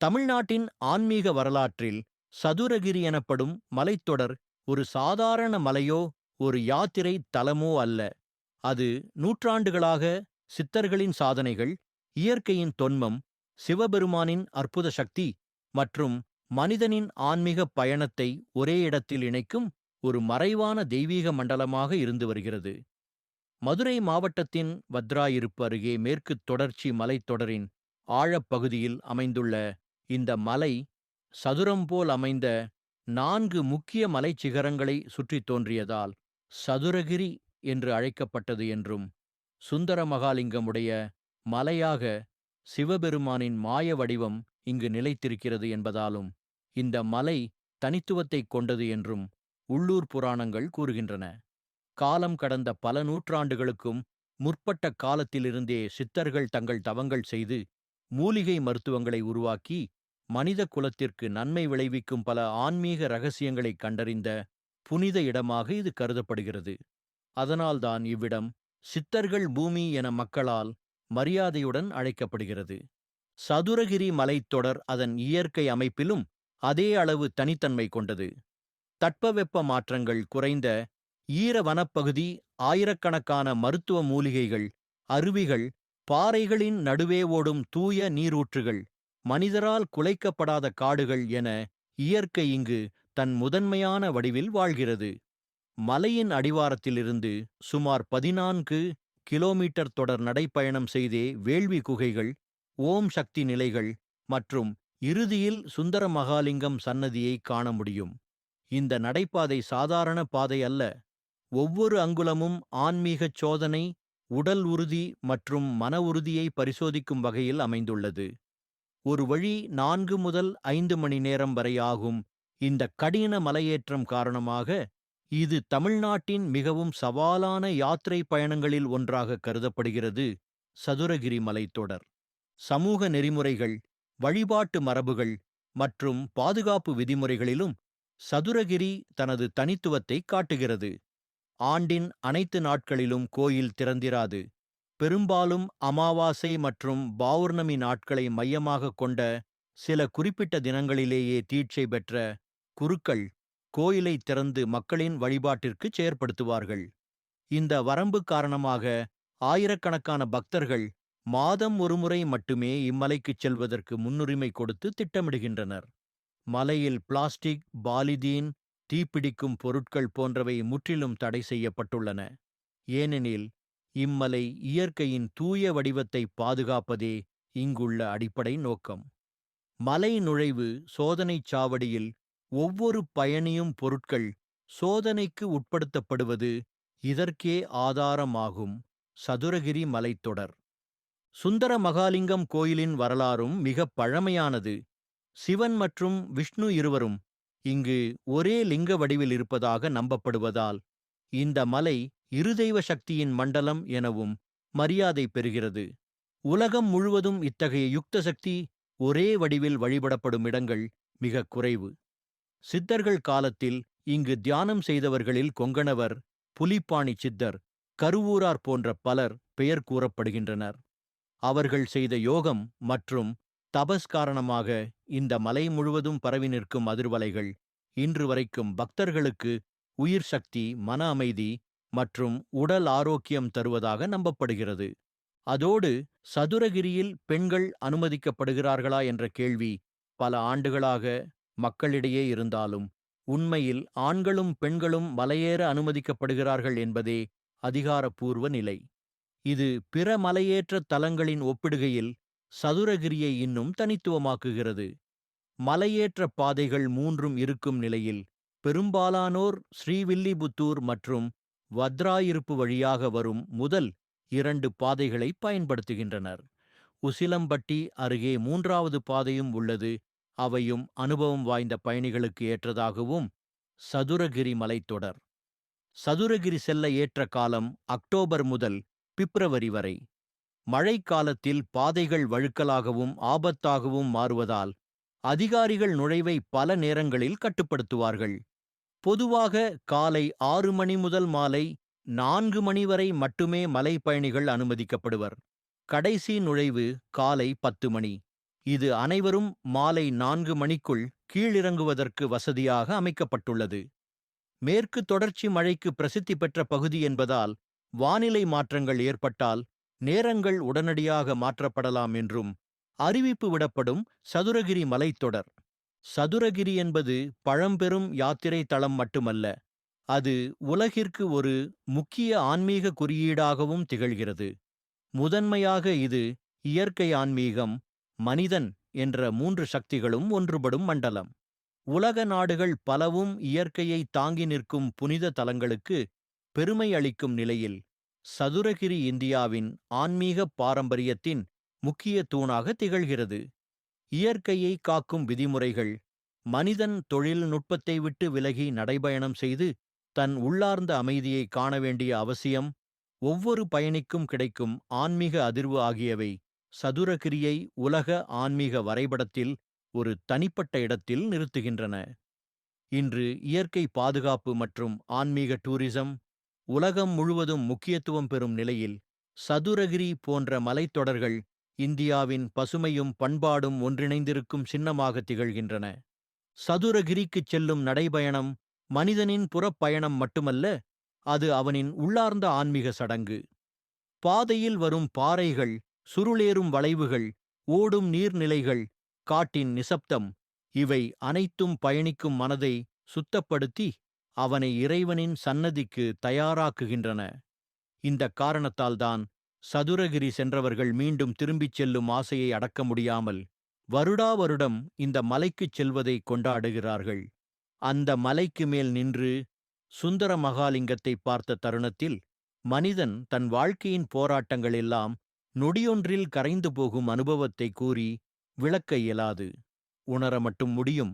தமிழ்நாட்டின் ஆன்மீக வரலாற்றில் சதுரகிரி எனப்படும் மலைத்தொடர் ஒரு சாதாரண மலையோ ஒரு யாத்திரை தலமோ அல்ல. அது நூற்றாண்டுகளாக சித்தர்களின் சாதனைகள் இயற்கையின் தொன்மம் சிவபெருமானின் அற்புத சக்தி மற்றும் மனிதனின் ஆன்மீகப் பயணத்தை ஒரே இடத்தில் இணைக்கும் ஒரு மறைவான தெய்வீக மண்டலமாக இருந்து வருகிறது. மதுரை மாவட்டத்தின் வத்ராயிருப்பு அருகே மேற்குத் தொடர்ச்சி மலைத்தொடரின் ஆழப்பகுதியில் அமைந்துள்ள இந்த மலை சதுரம் போல் அமைந்த நான்கு முக்கிய மலைச் சிகரங்களை சுற்றித் தோன்றியதால் சதுரகிரி என்று அழைக்கப்பட்டது என்றும் சுந்தர மகாலிங்கமுடைய மலையாக சிவபெருமானின் மாய வடிவம் இங்கு நிலைத்திருக்கிறது என்பதாலும் இந்த மலை தனித்துவத்தைக் கொண்டது என்றும் உள்ளூர் புராணங்கள் கூறுகின்றன. காலம் கடந்த பல நூற்றாண்டுகளுக்கும் முற்பட்ட காலத்திலிருந்தே சித்தர்கள் தங்கள் தவங்கள் செய்து மூலிகை மருத்துவங்களை உருவாக்கி மனித குலத்திற்கு நன்மை விளைவிக்கும் பல ஆன்மீக ரகசியங்களைக் கண்டறிந்த புனித இடமாக இது கருதப்படுகிறது. அதனால்தான் இவ்விடம் சித்தர்கள் பூமி என மக்களால் மரியாதையுடன் அழைக்கப்படுகிறது. சதுரகிரி மலைத்தொடர் அதன் இயற்கை அமைப்பிலும் அதே அளவு தனித்தன்மை கொண்டது. தட்பவெப்ப மாற்றங்கள் குறைந்த ஈர வனப்பகுதி ஆயிரக்கணக்கான மருத்துவ மூலிகைகள் அருவிகள் பாறைகளின் நடுவே ஓடும் தூய நீரூற்றுகள் மனிதரால் குலைக்கப்படாத காடுகள் என இயற்கை இங்கு தன் முதன்மையான வடிவில் வாழ்கிறது. மலையின் அடிவாரத்திலிருந்து சுமார் பதினான்கு கிலோமீட்டர் தொடர் நடைப்பயணம் செய்தே வேள்வி குகைகள் ஓம் சக்தி நிலைகள் மற்றும் இறுதியில் சுந்தர மகாலிங்கம் சன்னதியை காண முடியும். இந்த நடைபாதை சாதாரண பாதை அல்ல. ஒவ்வொரு அங்குலமும் ஆன்மீகச் சோதனை உடல் உறுதி மற்றும் மன உறுதியை பரிசோதிக்கும் வகையில் அமைந்துள்ளது. ஒரு வழி நான்கு முதல் ஐந்து மணி நேரம் வரை ஆகும். இந்த கடின மலையேற்றம் காரணமாக இது தமிழ்நாட்டின் மிகவும் சவாலான யாத்திரை பயணங்களில் ஒன்றாக கருதப்படுகிறது. சதுரகிரி மலைத்தொடர் சமூக நெறிமுறைகள் வழிபாட்டு மரபுகள் மற்றும் பாதுகாப்பு விதிமுறைகளிலும் சதுரகிரி தனது தனித்துவத்தை காட்டுகிறது. ஆண்டின் அனைத்து நாட்களிலும் கோயில் திறந்திராது. பெரும்பாலும் அமாவாசை மற்றும் பௌர்ணமி நாட்களை மையமாக கொண்ட சில குறிப்பிட்ட தினங்களிலேயே தீட்சை பெற்ற குருக்கள் கோயிலை திறந்து மக்களின் வழிபாட்டிற்கு செயற்படுத்துவார்கள். இந்த வரம்பு காரணமாக ஆயிரக்கணக்கான பக்தர்கள் மாதம் ஒருமுறை மட்டுமே இம்மலைக்குச் செல்வதற்கு முன்னுரிமை கொடுத்து திட்டமிடுகின்றனர். மலையில் பிளாஸ்டிக் பாலிதீன் தீப்பிடிக்கும் பொருட்கள் போன்றவை முற்றிலும் தடை செய்யப்பட்டுள்ளன. ஏனெனில் இம்மலை இயற்கையின் தூய வடிவத்தை பாதுகாப்பதே இங்குள்ள அடிப்படை நோக்கம். மலை நுழைவு சோதனைச் சாவடியில் ஒவ்வொரு பயணியும் பொருட்கள் சோதனைக்கு உட்படுத்தப்படுவது இதற்கே ஆதாரமாகும் சதுரகிரி மலைத்தொடர். சுந்தர மகாலிங்கம் கோயிலின் வரலாறும் மிகப் பழமையானது. சிவன் மற்றும் விஷ்ணு இருவரும் இங்கு ஒரே லிங்க வடிவில் இருப்பதாக நம்பப்படுவதால் இந்த மலை இருதெய்வ சக்தியின் மண்டலம் எனவும் மரியாதை பெறுகிறது. உலகம் முழுவதும் இத்தகைய யுக்த சக்தி ஒரே வடிவில் வழிபடப்படும் இடங்கள் மிகக் குறைவு. சித்தர்கள் காலத்தில் இங்கு தியானம் செய்தவர்களில் கொங்கணவர் புலிப்பாணி சித்தர் கருவூரார் போன்ற பலர் பெயர் கூறப்படுகின்றனர். அவர்கள் செய்த யோகம் மற்றும் தபஸ் காரணமாக இந்த மலை முழுவதும் பரவி நிற்கும் அதிர்வலைகள் இன்று வரைக்கும் பக்தர்களுக்கு உயிர் சக்தி மன அமைதி மற்றும் உடல் ஆரோக்கியம் தருவதாக நம்பப்படுகிறது. அதோடு சதுரகிரியில் பெண்கள் அனுமதிக்கப்படுகிறார்களா என்ற கேள்வி பல ஆண்டுகளாக மக்களிடையே இருந்தாலும் உண்மையில் ஆண்களும் பெண்களும் மலையேற அனுமதிக்கப்படுகிறார்கள் என்பதே அதிகாரப்பூர்வ நிலை. இது பிற மலையேற்ற தலங்களின் ஒப்பிடுகையில் சதுரகிரியை இன்னும் தனித்துவமாக்குகிறது. மலையேற்ற பாதைகள் மூன்றும் இருக்கும் நிலையில் பெரும்பாலானோர் ஸ்ரீவில்லிபுத்தூர் மற்றும் வத்ராயிருப்பு வழியாக வரும் முதல் இரண்டு பாதைகளை பயன்படுத்துகின்றனர். உசிலம்பட்டி அருகே மூன்றாவது பாதையும் உள்ளது. அவையும் அனுபவம் வாய்ந்த பயணிகளுக்கு ஏற்றதாகவும் சதுரகிரி மலைத்தொடர் சதுரகிரி செல்ல ஏற்ற காலம் அக்டோபர் முதல் பிப்ரவரி வரை. மழைக்காலத்தில் பாதைகள் வழுக்கலாகவும் ஆபத்தாகவும் மாறுவதால் அதிகாரிகள் நுழைவை பல நேரங்களில் கட்டுப்படுத்துவார்கள். பொதுவாக காலை ஆறு மணி முதல் மாலை நான்கு மணி வரை மட்டுமே மலை பயணிகள் அனுமதிக்கப்படுவர். கடைசி நுழைவு காலை பத்து மணி. இது அனைவரும் மாலை நான்கு மணிக்குள் கீழிறங்குவதற்கு வசதியாக அமைக்கப்பட்டுள்ளது. மேற்கு தொடர்ச்சி மழைக்கு பிரசித்தி பெற்ற பகுதி என்பதால் வானிலை மாற்றங்கள் ஏற்பட்டால் நேரங்கள் உடனடியாக மாற்றப்படலாம் என்றும் அறிவிப்பு விடப்படும் சதுரகிரி மலைத்தொடர். சதுரகிரி என்பது பழம்பெரும் யாத்திரை தளம் மட்டுமல்ல அது உலகிற்கு ஒரு முக்கிய ஆன்மீக குறியீடாகவும் திகழ்கிறது. முதன்மையாக இது இயற்கை ஆன்மீகம் மனிதன் என்ற மூன்று சக்திகளும் ஒன்றுபடும் மண்டலம். உலக நாடுகள் பலவும் இயற்கையை தாங்கி நிற்கும் புனித தலங்களுக்கு பெருமை அளிக்கும் நிலையில் சதுரகிரி இந்தியாவின் ஆன்மீக பாரம்பரியத்தின் முக்கிய தூணாக திகழ்கிறது. இயற்கையை காக்கும் விதிமுறைகள். மனிதன் தொழில்நுட்பத்தை விட்டு விலகி நடைபயணம் செய்து தன் உள்ளார்ந்த அமைதியை காண வேண்டிய அவசியம் ஒவ்வொரு பயணிக்கும் கிடைக்கும் ஆன்மீக அதிர்வு ஆகியவை. சதுரகிரியை உலக ஆன்மீக வரைபடத்தில் ஒரு தனிப்பட்ட இடத்தில் நிறுத்துகின்றன. இன்று இயற்கை பாதுகாப்பு மற்றும் ஆன்மீக டூரிசம் உலகம் முழுவதும் முக்கியத்துவம் பெறும் நிலையில் சதுரகிரி போன்ற மலைத்தொடர்கள் இந்தியாவின் பசுமையும் பண்பாடும் ஒன்றிணைந்திருக்கும் சின்னமாக திகழ்கின்றன. சதுரகிரிக்குச் செல்லும் நடைபயணம் மனிதனின் புறப்பயணம் மட்டுமல்ல அது அவனின் உள்ளார்ந்த ஆன்மீக சடங்கு. பாதையில் வரும் பாறைகள் சுருளேறும் வளைவுகள் ஓடும் நீர்நிலைகள் காட்டின் நிசப்தம் இவை அனைத்தும் பயணிக்கும் மனதை சுத்தப்படுத்தி அவனை இறைவனின் சன்னதிக்கு தயாராக்குகின்றன. இந்த காரணத்தால்தான் சதுரகிரி சென்றவர்கள் மீண்டும் திரும்பிச் செல்லும் ஆசையை அடக்க முடியாமல் வருடா வருடம் இந்த மலைக்குச் செல்வதை கொண்டாடுகிறார்கள். அந்த மலைக்கு மேல் நின்று சுந்தர மகாலிங்கத்தை பார்த்த தருணத்தில் மனிதன் தன் வாழ்க்கையின் போராட்டங்கள் எல்லாம் நொடியொன்றில் கரைந்து போகும் அனுபவத்தை கூறி விளக்க இயலாது. உணர மட்டும் முடியும்.